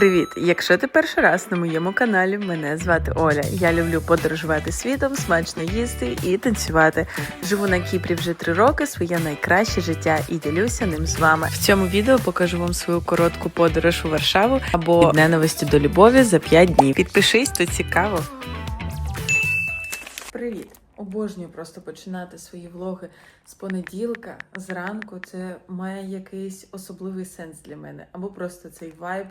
Привіт! Якщо ти перший раз на моєму каналі, мене звати Оля. Я люблю подорожувати світом, смачно їсти і танцювати. Живу на Кіпрі вже три роки, своє найкраще життя і ділюся ним з вами. В цьому відео покажу вам свою коротку подорож у Варшаву або від ненависті до любові за 5 днів. Підпишись, то цікаво. Привіт! Обожнюю просто починати свої влоги з понеділка, зранку. Це має якийсь особливий сенс для мене, або просто цей вайб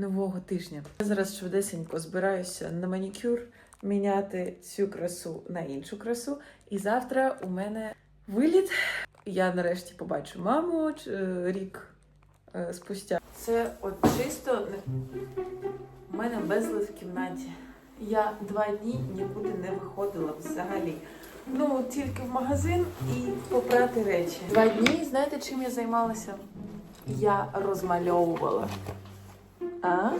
нового тижня. Я зараз швидесенько збираюся на манікюр, міняти цю красу на іншу красу. І завтра у мене виліт. Я нарешті побачу маму е, рік е, спустя. Це от чисто у мене безлад в кімнаті. Я два дні нікуди не виходила взагалі. Ну, тільки в магазин і попрати речі. Два дні, знаєте, чим я займалася? Я розмальовувала. А?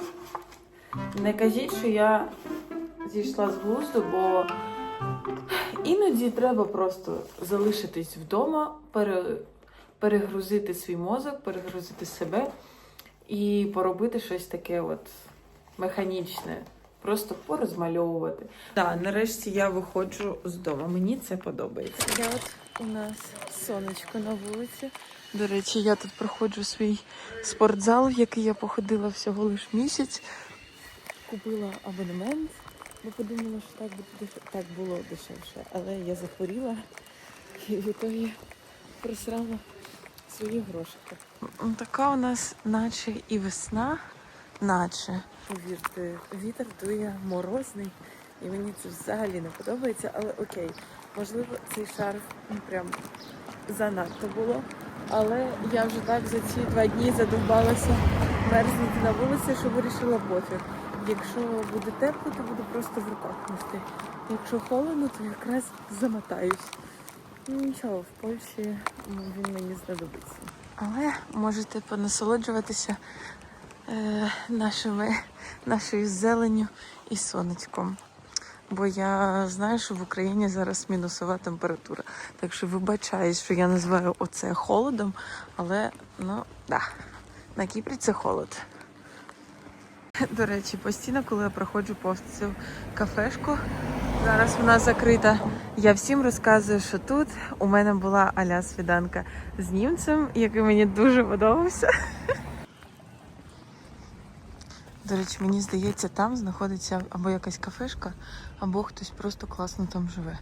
Не кажіть, що я зійшла з глузду, бо іноді треба просто залишитись вдома, пере, перегрузити свій мозок, перегрузити себе і поробити щось таке от механічне. Просто порозмальовувати. Так, нарешті я виходжу з дому. Мені це подобається. Я от у нас сонечко на вулиці. До речі, я тут проходжу свій спортзал, в який я походила всього лиш місяць. Купила абонемент, бо подумала, що так так було дешевше. Але я захворіла і в ітогі просрала свої грошики. Така у нас наче і весна, наче. Повірте, вітер дує морозний, і мені це взагалі не подобається, але окей. Можливо, цей шарф ну, прям занадто було. Але я вже так за ці два дні задовбалася мерзнути на вулиці, що вирішила пофіг. Якщо буде тепло, то буду просто в руках нести. Якщо холодно, то якраз замотаюсь. Ну нічого, в Польщі він мені знадобиться. Але можете понасолоджуватися е, нашими, нашою зеленю і сонечком. Бо я знаю, що в Україні зараз мінусова температура. Так що вибачаюсь, що я називаю оце холодом, але ну да, на Кіпрі це холод. До речі, постійно, коли я проходжу повз цю кафешку, зараз вона закрита. Я всім розказую, що тут у мене була аля свіданка з німцем, який мені дуже подобався. До речі, мені здається, там знаходиться або якась кафешка, або хтось просто класно там живе.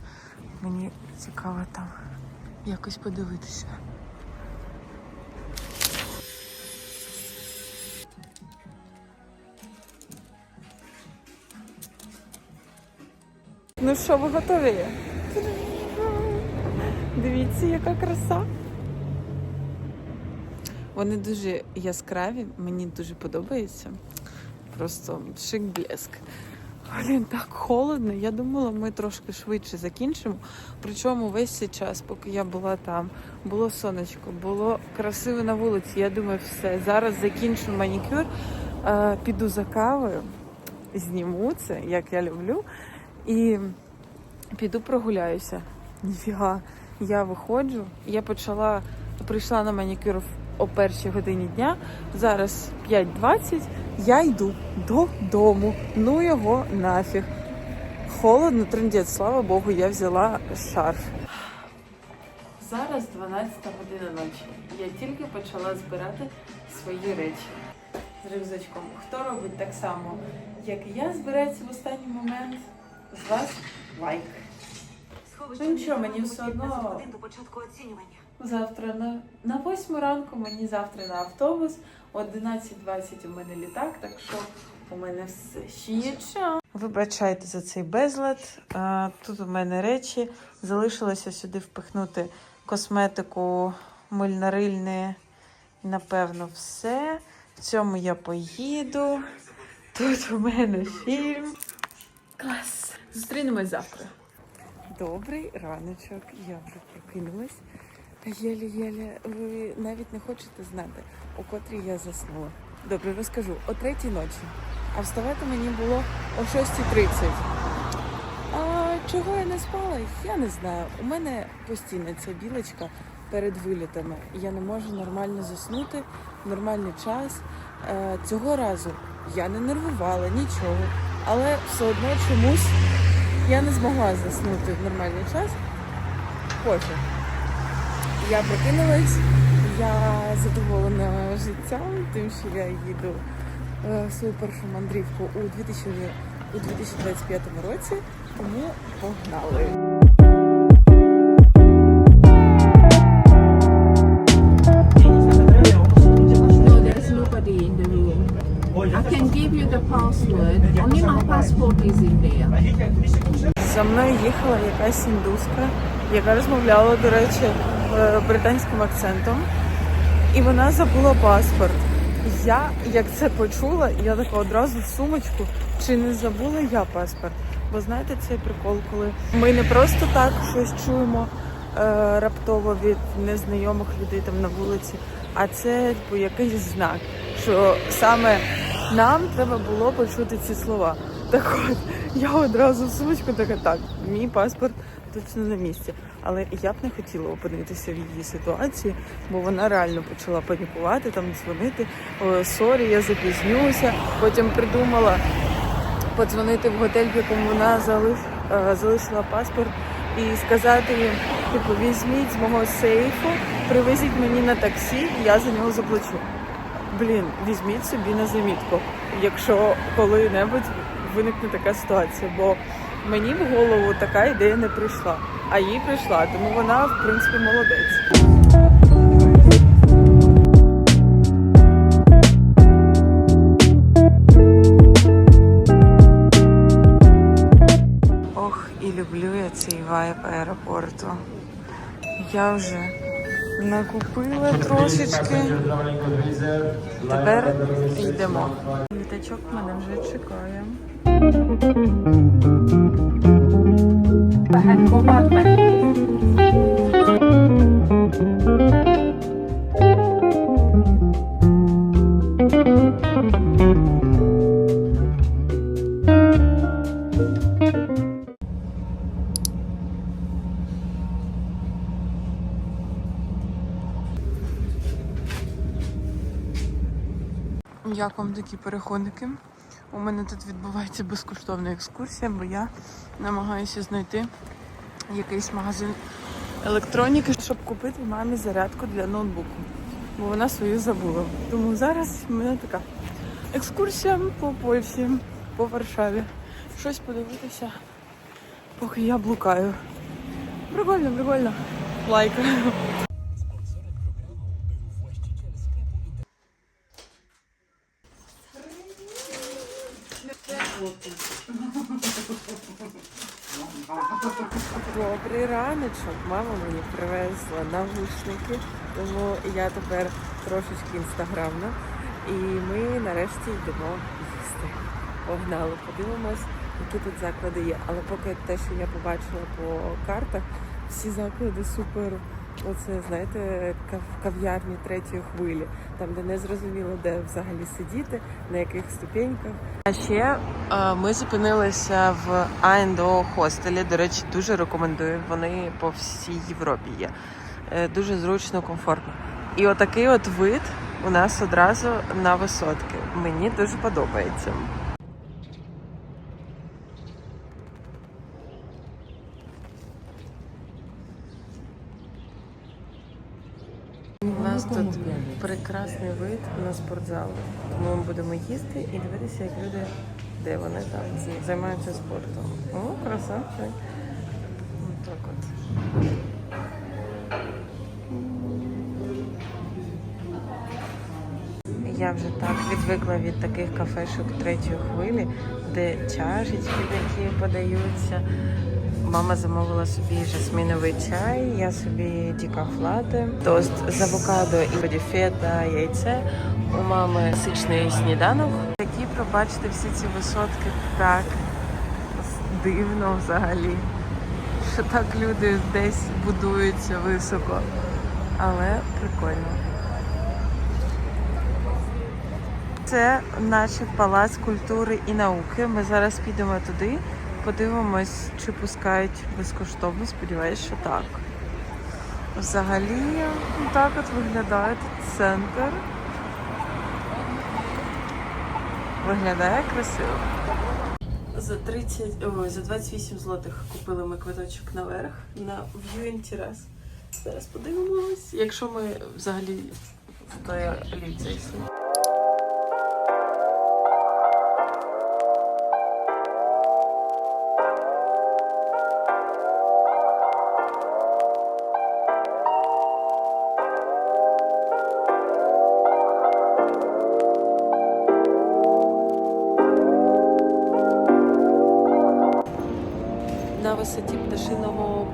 Мені цікаво там якось подивитися. Ну що, ви готові? Дивіться, яка краса. Вони дуже яскраві, мені дуже подобається. Просто шик блеск. Блін, так холодно. Я думала, ми трошки швидше закінчимо. Причому весь цей час, поки я була там, було сонечко, було красиво на вулиці. Я думаю, все. Зараз закінчу манікюр, е, піду за кавою, зніму це, як я люблю, і піду прогуляюся. Ніфіга. Я виходжу. Я почала, прийшла на манікюр о першій годині дня. Зараз 5.20. Я йду додому. Ну його нафіг. Холодно, трендець, слава Богу, я взяла шарф. Зараз 12 година ночі. Я тільки почала збирати свої речі з рюкзачком. Хто робить так само, як і я, збирається в останній момент? З вас лайк. Ну нічого, мені все одно до початку оцінювання. Завтра на, на 8 ранку, мені завтра на автобус, о 11.20 у мене літак, так що у мене все ще є час. Вибачайте за цей безлад. Тут у мене речі. Залишилося сюди впихнути косметику, мильно-рильне напевно все. В цьому я поїду. Тут у мене фільм. Клас. Зустрінемось завтра. Добрий раночок. Я вже прокинулась. Єлі-єлі, ви навіть не хочете знати, у котрій я заснула. Добре, розкажу. О третій ночі. А вставати мені було о 6.30. А чого я не спала? Я не знаю. У мене постійно ця білочка перед вилітами. Я не можу нормально заснути нормальний час. Е, Цього разу я не нервувала, нічого. Але все одно чомусь я не змогла заснути в нормальний час. Пофіг. Я прокинулась, я задоволена життям, тим, що я їду е, в свою першу мандрівку у 2000, у 2025 році, тому погнали. За мною їхала якась індуска, яка розмовляла, до речі, британським акцентом. І вона забула паспорт. Я, як це почула, я така одразу в сумочку, чи не забула я паспорт. Бо знаєте цей прикол, коли ми не просто так щось чуємо е, раптово від незнайомих людей там на вулиці, а це типу, якийсь знак, що саме нам треба було почути ці слова. Так от, я одразу в сумочку така, так, мій паспорт точно на місці. Але я б не хотіла опинитися в її ситуації, бо вона реально почала панікувати, там дзвонити. Сорі, я запізнюся. Потім придумала подзвонити в готель, в якому вона е, залишила паспорт, і сказати їм, типу, візьміть з мого сейфу, привезіть мені на таксі, я за нього заплачу. Блін, візьміть собі на замітку, якщо коли-небудь виникне така ситуація, бо мені в голову така ідея не прийшла, а їй прийшла, тому вона, в принципі, молодець. Ох, і люблю я цей вайб аеропорту. Я вже накупила трошечки. Тепер йдемо. Літачок мене вже чекає. Як вам такі переходники? У мене тут відбувається безкоштовна екскурсія, бо я намагаюся знайти якийсь магазин електроніки, щоб купити мамі зарядку для ноутбуку, бо вона свою забула. Тому зараз в мене така екскурсія по Польщі, по Варшаві. Щось подивитися, поки я блукаю. Прикольно, прикольно. Лайк. Добрий раночок. Мама мені привезла навушники, тому я тепер трошечки інстаграмна. І ми нарешті йдемо їсти. Погнали, подивимось, які тут заклади є. Але поки те, що я побачила по картах, всі заклади супер. Оце, знаєте, кав'ярні третьої хвилі, там де не зрозуміло, де взагалі сидіти, на яких ступеньках. А ще е, ми зупинилися в АНДО хостелі. До речі, дуже рекомендую. Вони по всій Європі є. Е, Дуже зручно, комфортно. І отакий от вид у нас одразу на висотки. Мені дуже подобається. У нас тут прекрасний вид на спортзал. Тому ми будемо їсти і дивитися, як люди, де вони там займаються спортом. О, красавчик. Так от. Я вже так відвикла від таких кафешок третьої хвилі, де чашечки такі подаються. Мама замовила собі жасміновий чай, я собі дікаф лате, тост з авокадо і бодіфета, яйце. У мами сичний сніданок. Такі пробачити всі ці висотки так дивно взагалі. Що так люди десь будуються високо. Але прикольно. Це наче палац культури і науки. Ми зараз підемо туди, подивимось, чи пускають безкоштовно. Сподіваюсь, що так. Взагалі, так от виглядає центр. Виглядає красиво. За 30, ой, за 28 злотих купили ми квиточок наверх на viewing терас. Зараз подивимось, якщо ми взагалі в той ліфт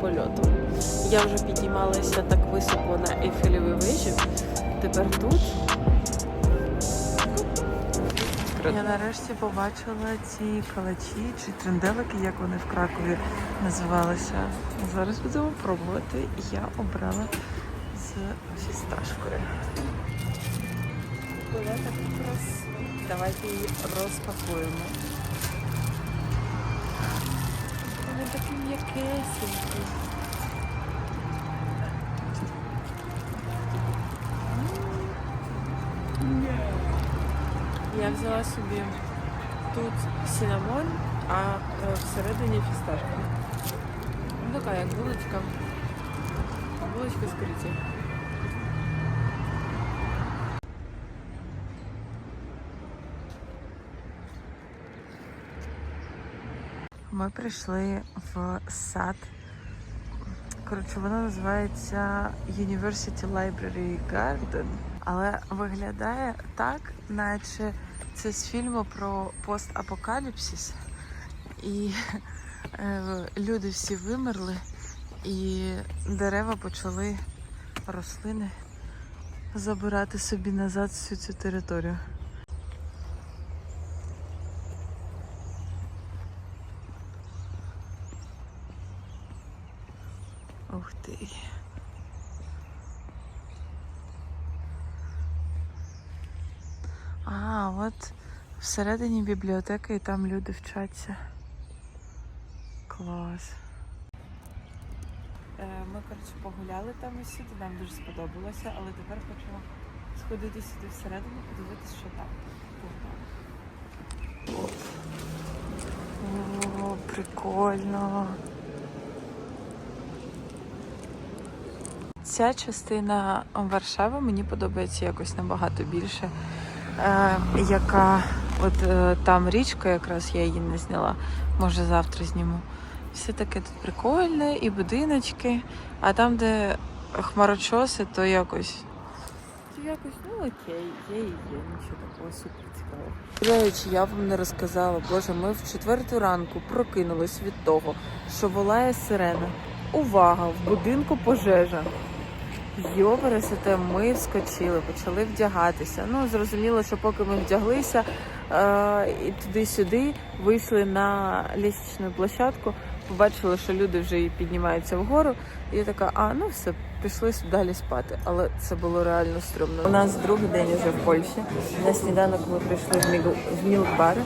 польоту. Я вже піднімалася так високо на Ейфелевій вежі. Тепер тут. Я нарешті побачила ці калачі чи тренделики, як вони в Кракові називалися. Зараз будемо пробувати. Я обрала з фісташкою. Давайте її розпакуємо. Вони такі м'якесенькі. Я взяла собі тут синамон, а е, всередині фісташка. Ну така, як булочка. Булочка з криті. Ми прийшли в сад. Коротше, воно називається University Library Garden, але виглядає так, наче це з фільму про постапокаліпсис. І е, люди всі вимерли, і дерева почали рослини забирати собі назад всю цю територію. Ух ти. А, от всередині бібліотеки і там люди вчаться. Клас. Е, Ми, коротше, погуляли там і сюди, нам дуже сподобалося, але тепер хочемо сходити сюди всередину, подивитися, що там. О, прикольно. Ця частина Варшави мені подобається якось набагато більше. Е, яка от е, там річка, якраз я її не зняла. Може завтра зніму. Все таке тут прикольне, і будиночки. А там, де хмарочоси, то якось. То якось, ну окей, є і є, нічого такого супер цікавого. До речі, я вам не розказала, боже, ми в четверту ранку прокинулись від того, що волає сирена. Увага! В будинку пожежа. Йопересете, ми вскочили, почали вдягатися. Ну, зрозуміло, що поки ми вдяглися і туди-сюди вийшли на лісічну площадку, побачили, що люди вже піднімаються вгору. І я така, а ну все, пішли далі спати. Але це було реально стрьомно. У нас другий день вже в Польщі. На сніданок ми прийшли в, мілк-бар.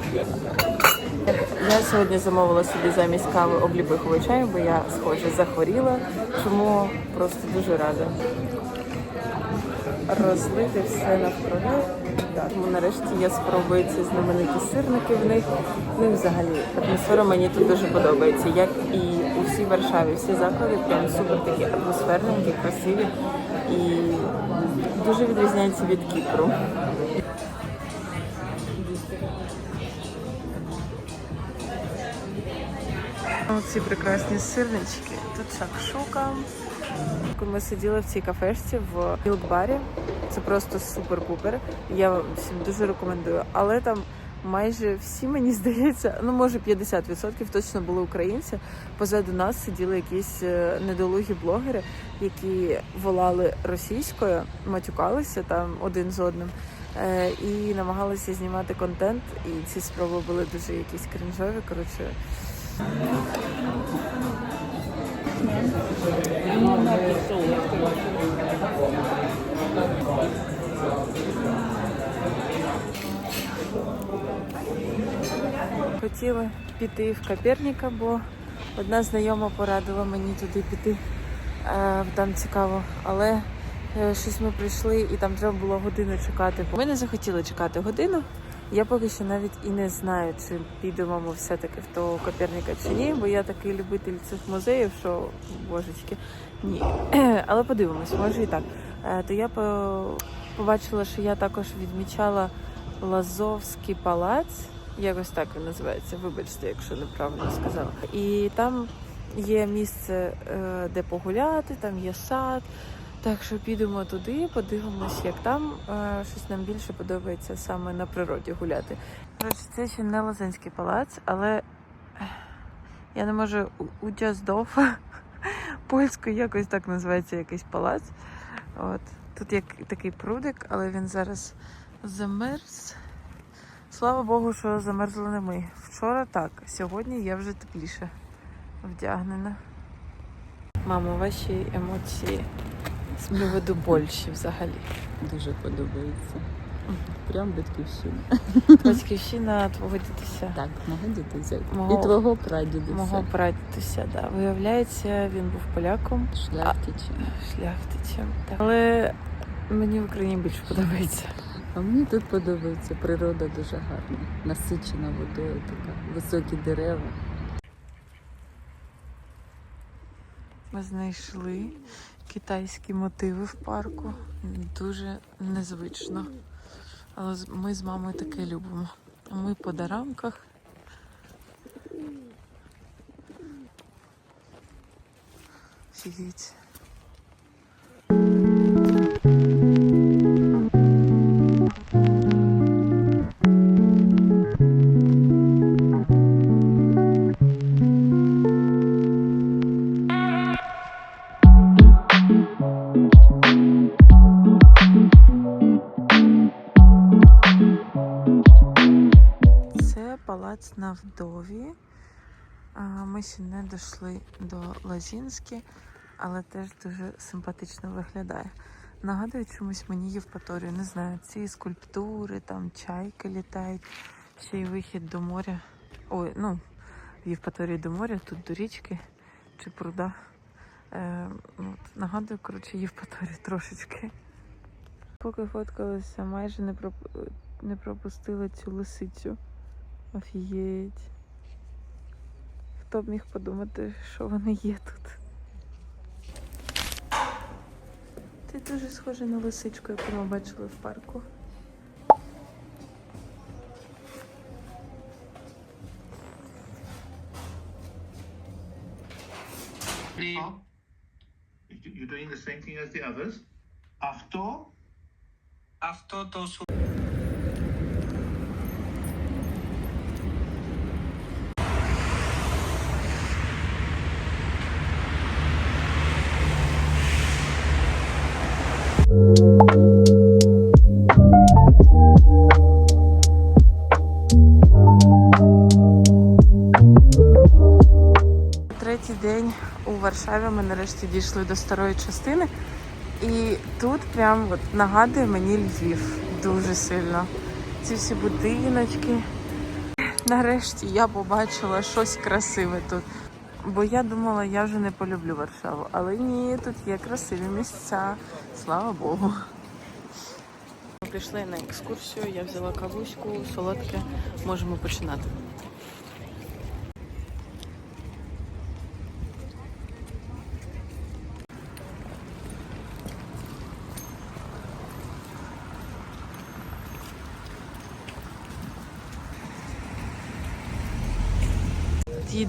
Я сьогодні замовила собі замість кави обліпиховий чай, бо я, схоже, захворіла, тому просто дуже рада. Розлити все навкруги. Так, тому нарешті я спробую ці знамениті сирники в них. Ну і взагалі атмосфера мені тут дуже подобається. Як і у всій Варшаві. Всі заклади прям супер такі атмосферненькі, красиві і дуже відрізняються від Кіпру. Ці прекрасні сирнички. Тут шакшука. Ми сиділи в цій кафешці в мілкбарі. Це просто супер-пупер. Я всім дуже рекомендую. Але там майже всі, мені здається, ну може 50% точно були українці. Позаду нас сиділи якісь е, недолугі блогери, які волали російською, матюкалися там один з одним. е, І намагалися знімати контент, і ці спроби були дуже якісь крінжові. Коротше, Хотіли піти в Коперніка, бо одна знайома порадила мені туди піти. Е, Там цікаво, але е, щось ми прийшли і там треба було годину чекати. Ми не захотіли чекати годину. Я поки що навіть і не знаю, чи підемо ми все-таки в того Коперника чи ні, бо я такий любитель цих музеїв, що божечки, ні. Але подивимось, може і так. Е, То я побачила, що я також відмічала Лазовський палац, якось так він називається, вибачте, якщо неправильно сказала. І там є місце, е, де погуляти, там є сад. Так що підемо туди, подивимось, як там Е, щось нам більше подобається саме на природі гуляти. Коротше, це ще не Лозинський палац, але я не можу У- Удяздов польською якось так називається якийсь палац. От. Тут є такий прудик, але він зараз замерз. Слава Богу, що замерзли не ми. Вчора так, сьогодні я вже тепліше вдягнена. Мамо, ваші емоції з приводу більші взагалі. Дуже подобається. Прям батьківщина. Батьківщина твого дідуся. Так, мого дідуся. Мого- І твого прадідуся. Мого прадідуся, да. Виявляється, він був поляком, Шляхтича. шляхтичем. Так. Але мені в Україні більше подобається. А мені тут подобається природа дуже гарна. Насичена водою, така, високі дерева. Ми знайшли китайські мотиви в парку. Дуже незвично. Але ми з мамою таке любимо. Ми по дарамках. Офігеть. Ми ще не дійшли до Лазінські, але теж дуже симпатично виглядає. Нагадує чомусь мені Євпаторію. Не знаю, ці скульптури, там чайки літають, ще й вихід до моря. Ой, ну, в Євпаторії до моря, тут до річки чи пруда. Е, от, нагадую, коротше, Євпаторію трошечки. Поки фоткалася, майже не, проп... не пропустила цю лисицю. Офігеть. Хто б міг подумати, що вони є тут. Ти дуже схожа на лисичку, яку ми бачили в парку. You're doing the same thing as the others. Авто? Авто то Варшаві ми нарешті дійшли до старої частини. І тут прям от нагадує мені Львів дуже сильно. Ці всі будиночки. Нарешті я побачила щось красиве тут. Бо я думала, я вже не полюблю Варшаву. Але ні, тут є красиві місця. Слава Богу. Ми прийшли на екскурсію, я взяла кавуську, солодке. Можемо починати.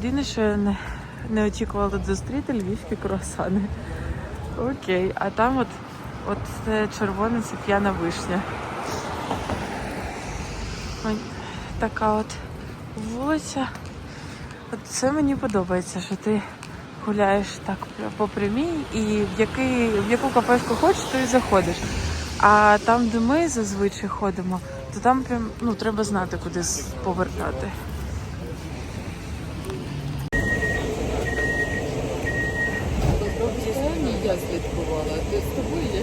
Єдине, що я не, не очікувала тут зустріти львівські круасани. Окей, а там от, от це червоне, це п'яна вишня. Ой, така от вулиця. От це мені подобається, що ти гуляєш так по прямій і в, який, в яку кафешку хочеш, то і заходиш. А там, де ми зазвичай ходимо, то там прям ну, треба знати, куди повертати. Ні, я слідкувала. Ти з тобою я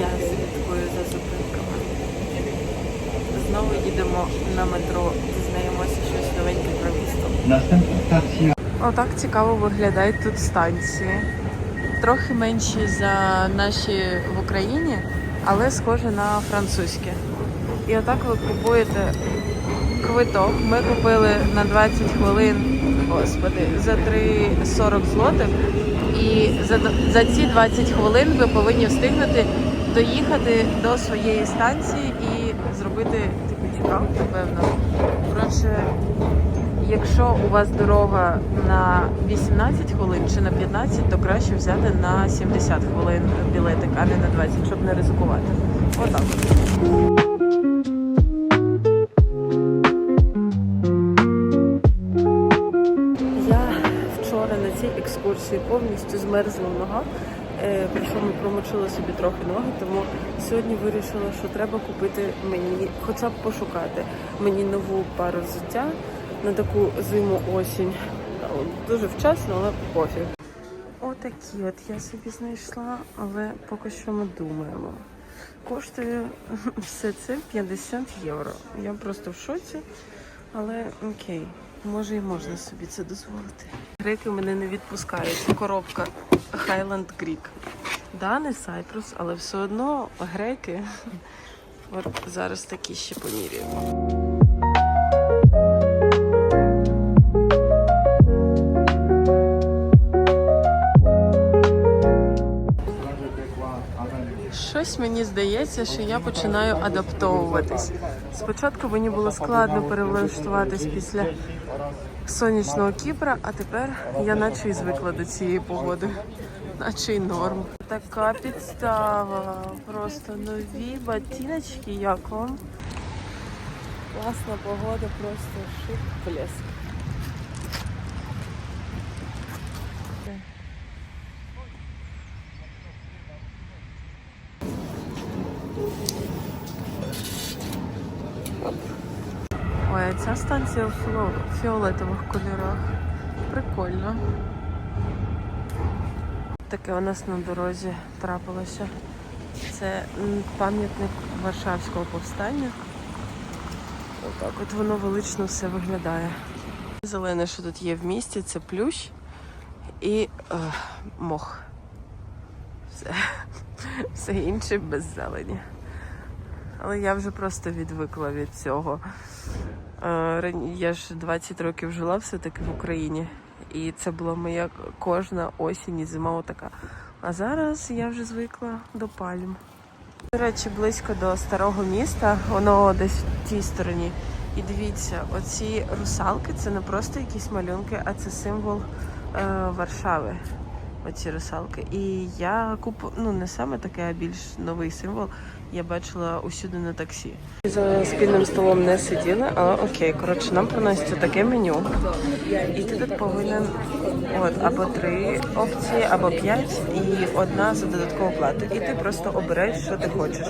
Я слідкую за зупинками. Знову їдемо на метро, дізнаємося щось новеньке про місто. Następna stacja Отак цікаво виглядають тут станції. Трохи менші за наші в Україні, але схожі на французькі. І отак ви купуєте квиток. Ми купили на 20 хвилин, господи, за 3,40 злотих. І за, за ці 20 хвилин ви повинні встигнути доїхати до своєї станції і зробити типу чекаут, напевно. Коротше, якщо у вас дорога на 18 хвилин чи на 15, то краще взяти на 70 хвилин білетик, а не на 20, щоб не ризикувати. Отак. от. Я вчора на цій екскурсії повністю змерзла в ногах. Е, Причому промочила собі трохи ноги, тому сьогодні вирішила, що треба купити мені, хоча б пошукати мені нову пару взуття на таку зиму осінь. Дуже вчасно, але пофіг. Отакі от я собі знайшла, але поки що ми думаємо. Коштує все це 50 євро. Я просто в шоці, але окей, може і можна собі це дозволити. Греки мене не відпускають. Коробка Highland Greek. Да, не Cyprus, але все одно греки. От зараз такі ще поміряємо. Щось мені здається, що я починаю адаптовуватись. Спочатку мені було складно перелаштуватись після сонячного Кіпра, а тепер я наче і звикла до цієї погоди, наче й норм. Така підстава, просто нові ботиночки, як вам? Класна погода, просто шик блеск. Ой, а ця станція у фіо- фіолетових кольорах. Прикольно. Таке у нас на дорозі трапилося. Це пам'ятник Варшавського повстання. Отак от воно велично все виглядає. Зелене, що тут є в місті, це плющ і е, мох. Все. все інше без зелені. Але я вже просто відвикла від цього. Я ж 20 років жила все-таки в Україні. І це була моя кожна осінь і зима отака. А зараз я вже звикла до пальм. До речі, близько до старого міста, воно десь в тій стороні. І дивіться, оці русалки це не просто якісь малюнки, а це символ е, Варшави. Оці русалки. І я купу, ну не саме таке, а більш новий символ. Я бачила усюди на таксі. За спільним столом не сиділи, але окей, коротше, нам приноситься таке меню. І ти тут повинен от або три опції, або п'ять, і одна за додаткову плату. І ти просто обираєш, що ти хочеш.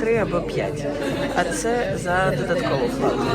Три або п'ять. А це за додаткову плату.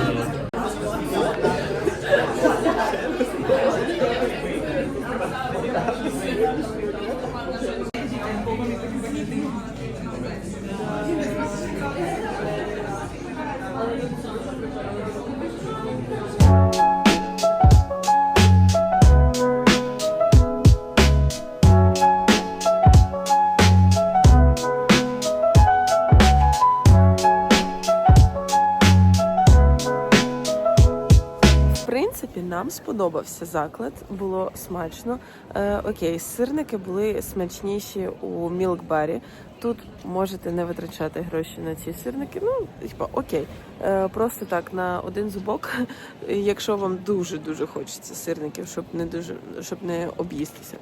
Нам сподобався заклад, було смачно. Е, окей, сирники були смачніші у мілкбарі. Тут можете не витрачати гроші на ці сирники. Ну, типа, окей. Е, просто так на один зубок, якщо вам дуже дуже хочеться сирників, щоб не дуже щоб не об'їстися.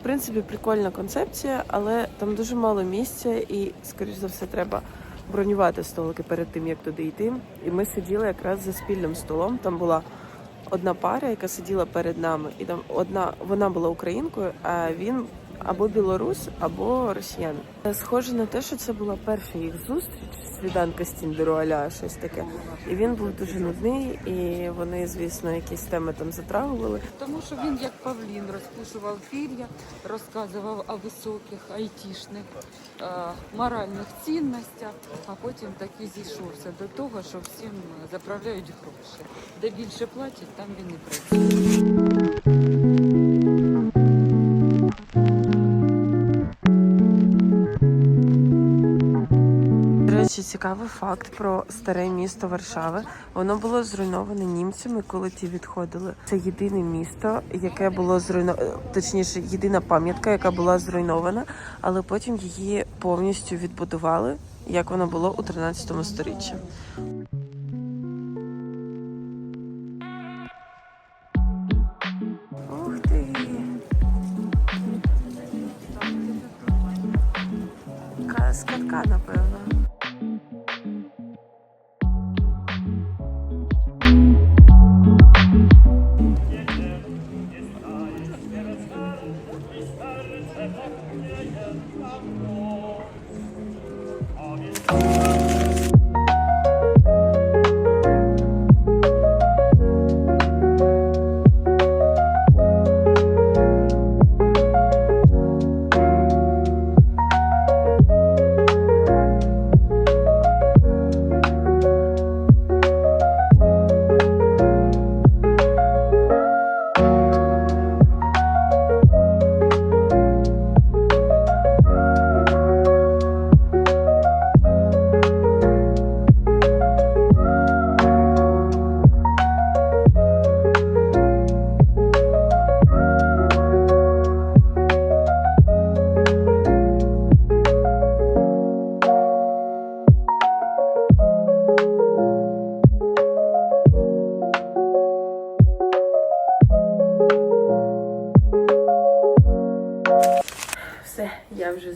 В принципі, прикольна концепція, але там дуже мало місця, і, скоріш за все, треба бронювати столики перед тим, як туди йти. І ми сиділи якраз за спільним столом. Там була одна пара, яка сиділа перед нами, і там одна вона була українкою, а він або білорус, або росіянин. Схоже на те, що це була перша їх зустріч, свіданка з Тіндеру аля щось таке. І він був дуже нудний, і вони, звісно, якісь теми там затрагували. Тому що він як Павлін розпушував пір'я, розказував о високих айтішних е, моральних цінностях, а потім таки зійшовся до того, що всім заправляють гроші. Де більше платять, там він і працює. Цікавий факт про старе місто Варшави. Воно було зруйноване німцями, коли ті відходили. Це єдине місто, яке було зруйноване, точніше, єдина пам'ятка, яка була зруйнована, але потім її повністю відбудували, як воно було у 13 сторіччі. Ух ти! Ка- З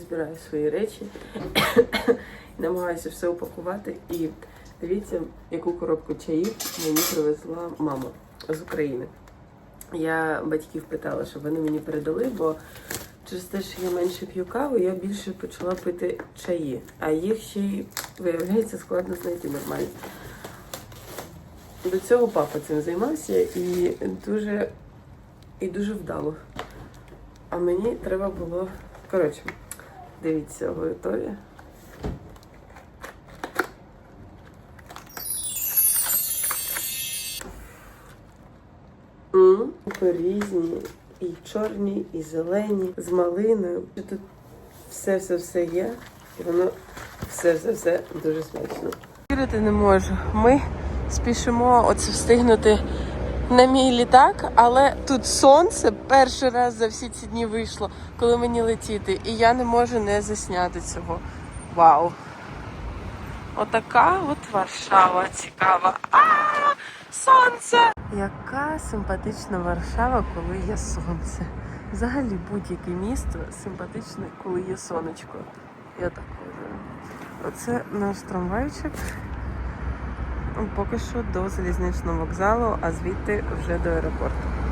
збираю свої речі, намагаюся все упакувати. І дивіться, яку коробку чаїв мені привезла мама з України. Я батьків питала, щоб вони мені передали, бо через те, що я менше п'ю каву, я більше почала пити чаї, а їх ще й виявляється складно знайти нормально. До цього папа цим займався і дуже, і дуже вдало. А мені треба було. Коротше, дивіться, готові. Різні, і чорні, і зелені, з малиною. Тут все-все-все є, і воно все-все-все дуже смачно. Вірити не можу. Ми спішимо оце встигнути на мій літак, але тут сонце перший раз за всі ці дні вийшло, коли мені летіти, і я не можу не засняти цього. Вау! Отака от Варшава цікава. А, сонце! Яка симпатична Варшава, коли є сонце. Взагалі будь-яке місто симпатичне, коли є сонечко. Я так вважаю. Оце наш трамвайчик. Поки що до залізничного вокзалу, а звідти вже до аеропорту.